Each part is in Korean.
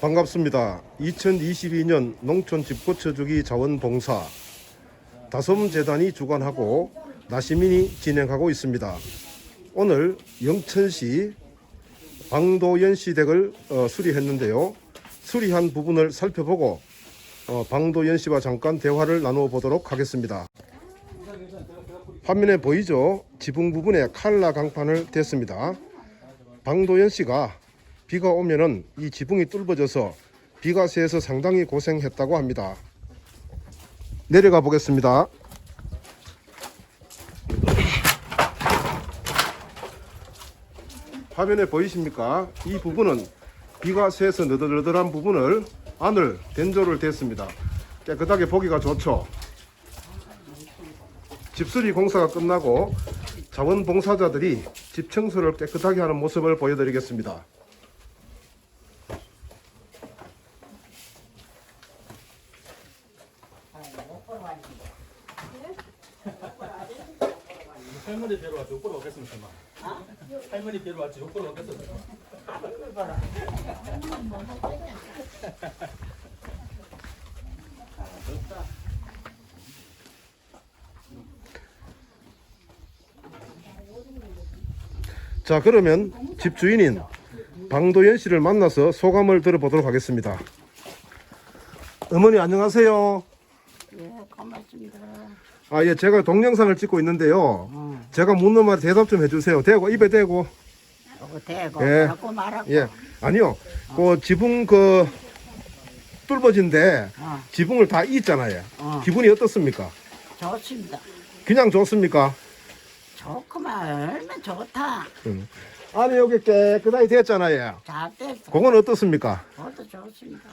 반갑습니다. 2022년 농촌 집고쳐주기 자원봉사 다솜재단이 주관하고 나시민이 진행하고 있습니다. 오늘 영천시 방도연시 댁을 어, 수리했는데요. 수리한 부분을 살펴보고 어, 방도연시와 잠깐 대화를 나누어 보도록 하겠습니다. 화면에 보이죠? 지붕 부분에 칼라 강판을 댔습니다. 방도연 씨가 비가 오면은 이 지붕이 뚫어져서 비가 새서 상당히 고생했다고 합니다. 내려가 보겠습니다. 화면에 보이십니까? 이 부분은 비가 새서 너덜너덜한 부분을 안을 된조를 댔습니다. 깨끗하게 보기가 좋죠. 집수리 공사가 끝나고 자원봉사자들이 집 청소를 깨끗하게 하는 모습을 보여드리겠습니다. 할머니 뵈러 왔지 욕보러 오겠습니까? 할머니 뵈러 왔지 욕보러 오겠습니까? 자 그러면 집주인인 방도연 씨를 만나서 소감을 들어보도록 하겠습니다. 어머니 안녕하세요. 예, 고맙습니다. 아 예 제가 동영상을 찍고 있는데요. 제가 묻는 말 대답 좀 해주세요. 대고 입에 대고 요거 대고 예. 하고 말하고 예 아니요 그 지붕 그 뚫어진데 어, 지붕을 다 잊잖아요. 어. 기분이 어떻습니까? 좋습니다. 그냥 좋습니까? 좋구만 얼마나 좋다. 음. 아니 여기 깨끗하게 됐잖아요. 잘 됐어. 그건 어떻습니까? 그것도 좋습니다.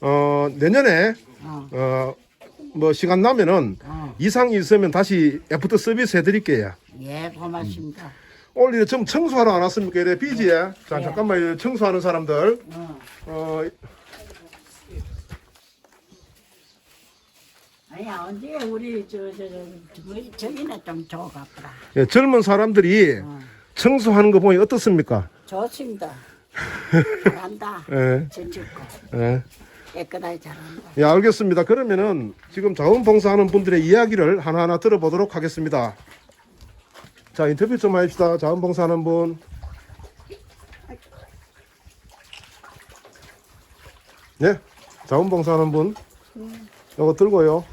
어 내년에 어, 어 뭐 시간 나면은 어. 이상 있으면 다시 애프터 서비스 해드릴게요. 예, 고맙습니다. 오늘 이제 좀 청소하러 안 왔습니까? 이래 비지에. 자 예. 잠깐만 요 청소하는 사람들. 어. 어 아니야 언제 우리 저 저 저, 저기는 좀 좋아가더라. 예, 젊은 사람들이 어, 청소하는 거 보니 어떻습니까? 좋습니다. 잘한다. 예, 진짓고 예. 깨끗하게 잘한다. 예, 알겠습니다. 그러면은 지금 자원봉사하는 분들의 이야기를 하나하나 들어보도록 하겠습니다. 자, 인터뷰 좀 합시다. 자원봉사하는 분. 네, 자원봉사하는 분. 요거 들고요.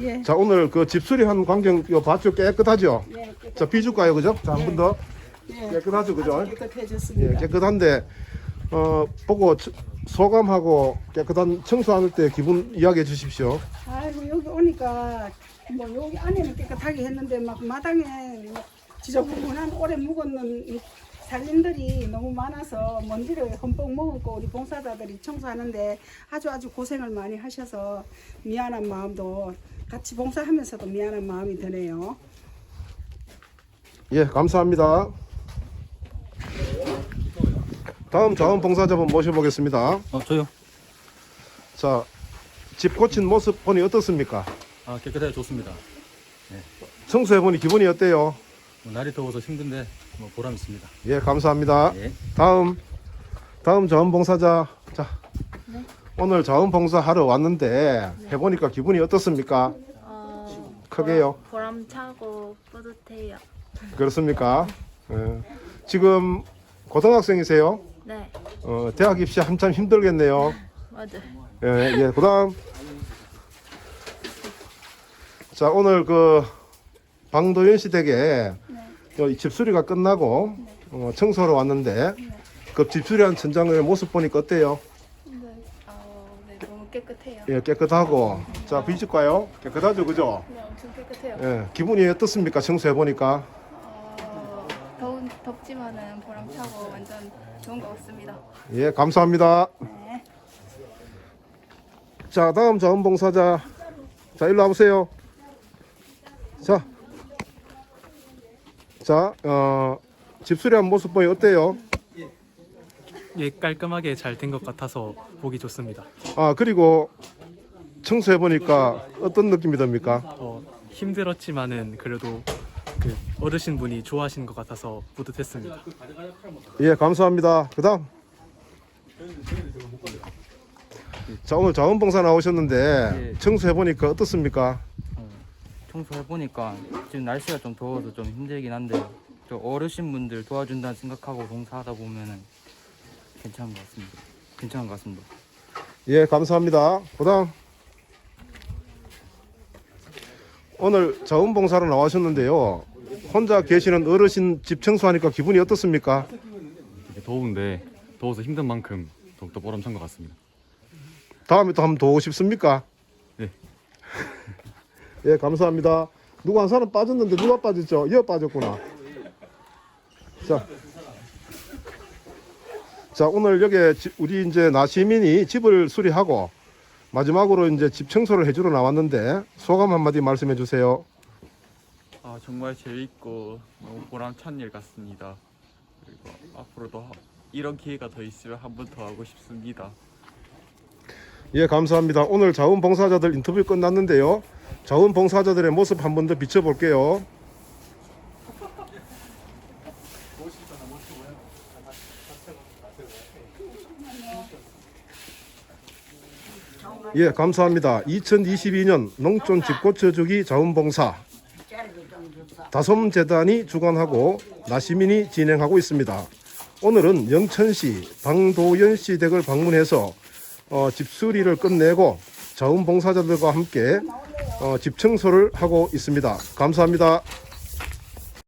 예. 자, 오늘 그 집수리한 광경 요 봤죠? 깨끗하죠? 예, 깨끗, 자, 비줄까요, 그죠? 자, 한 번 더. 예. 깨끗하죠, 그죠? 예, 깨끗해졌습니다. 깨끗한데 어 보고 처- 소감하고 깨끗한 청소할 때 기분 이야기해 주십시오. 아이고 여기 오니까 뭐 여기 안에는 깨끗하게 했는데 막 마당에 막 지저분한 오래 묵었는 이 살림들이 너무 많아서 먼지를 흠뻑 먹었고 우리 봉사자들이 청소하는데 아주 아주 고생을 많이 하셔서 미안한 마음도 같이 봉사하면서도 미안한 마음이 드네요. 예, 감사합니다. 다음 자원봉사자분 모셔보겠습니다. 어 저요. 자, 집 고친 모습 보니 어떻습니까? 아 깨끗하게 좋습니다. 청소해 보니 기분이 어때요? 뭐, 날이 더워서 힘든데 뭐 보람 있습니다. 예, 감사합니다. 예. 다음 다음 자원봉사자 자 오늘 자원봉사 하러 왔는데 해보니까 기분이 어떻습니까? 어, 크게요. 보람, 보람차고 뿌듯해요. 그렇습니까? 예. 지금 고등학생이세요? 네, 어, 대학 입시 한참 힘들겠네요. 맞아요. 예, 예. 그다음 자 오늘 그 방도연 씨 댁에 이 집수리가 끝나고 어, 청소로 왔는데 그 집수리한 천장의 모습 보니까 어때요? 네, 어, 네, 너무 깨끗해요. 예, 깨끗하고 자 비줄까요? 깨끗하죠, 그죠? 네, 엄청 깨끗해요. 예, 기분이 어떻습니까? 청소해 보니까 어, 덥지만은 보람차고 완전 좋은 것 같습니다. 예, 감사합니다. 네. 자, 다음 자원봉사자. 자, 일로 와보세요. 자. 자, 어, 집수리한 모습 보니 어때요? 예, 깔끔하게 잘 된 것 같아서 보기 좋습니다. 아, 그리고 청소해 보니까 어떤 느낌이 듭니까? 어, 힘들었지만은 그래도 그 어르신 분이 좋아하시는 것 같아서 뿌듯했습니다. 예, 감사합니다. 그다음. 자 오늘 자원봉사 나오셨는데 예. 청소해 보니까 어떻습니까? 어, 청소해 보니까 지금 날씨가 좀 더워서 좀 힘들긴 한데 저 어르신 분들 도와준다는 생각하고 봉사하다 보면은 괜찮은 것 같습니다. 괜찮은 것 같습니다. 예, 감사합니다. 그다음. 오늘 자원봉사로 나오셨는데요. 혼자 계시는 어르신 집 청소하니까 기분이 어떻습니까? 더운데 더워서 힘든 만큼 더욱더 보람찬 것 같습니다. 다음에 또 한번 더 오고 싶습니까? 네. 예, 감사합니다. 누구 한 사람 빠졌는데 누가 빠졌죠? 이어 빠졌구나. 자. 자, 오늘 여기 지- 우리 이제 나시민이 집을 수리하고 마지막으로 이제 집 청소를 해주러 나왔는데 소감 한마디 말씀해 주세요. 아, 정말 재밌고 너무 보람찬 일 같습니다. 그리고 앞으로도 하- 이런 기회가 더 있으면 한 번 더 하고 싶습니다. 예, 감사합니다. 오늘 자원봉사자들 인터뷰 끝났는데요. 자원봉사자들의 모습 한 번 더 비춰볼게요. 예, 감사합니다. 2022년 농촌 집 고쳐주기 자원봉사 다솜재단이 주관하고 나시민이 진행하고 있습니다. 오늘은 영천시 방도연시 댁을 방문해서 어, 집 수리를 끝내고 자원봉사자들과 함께 어, 집 청소를 하고 있습니다. 감사합니다.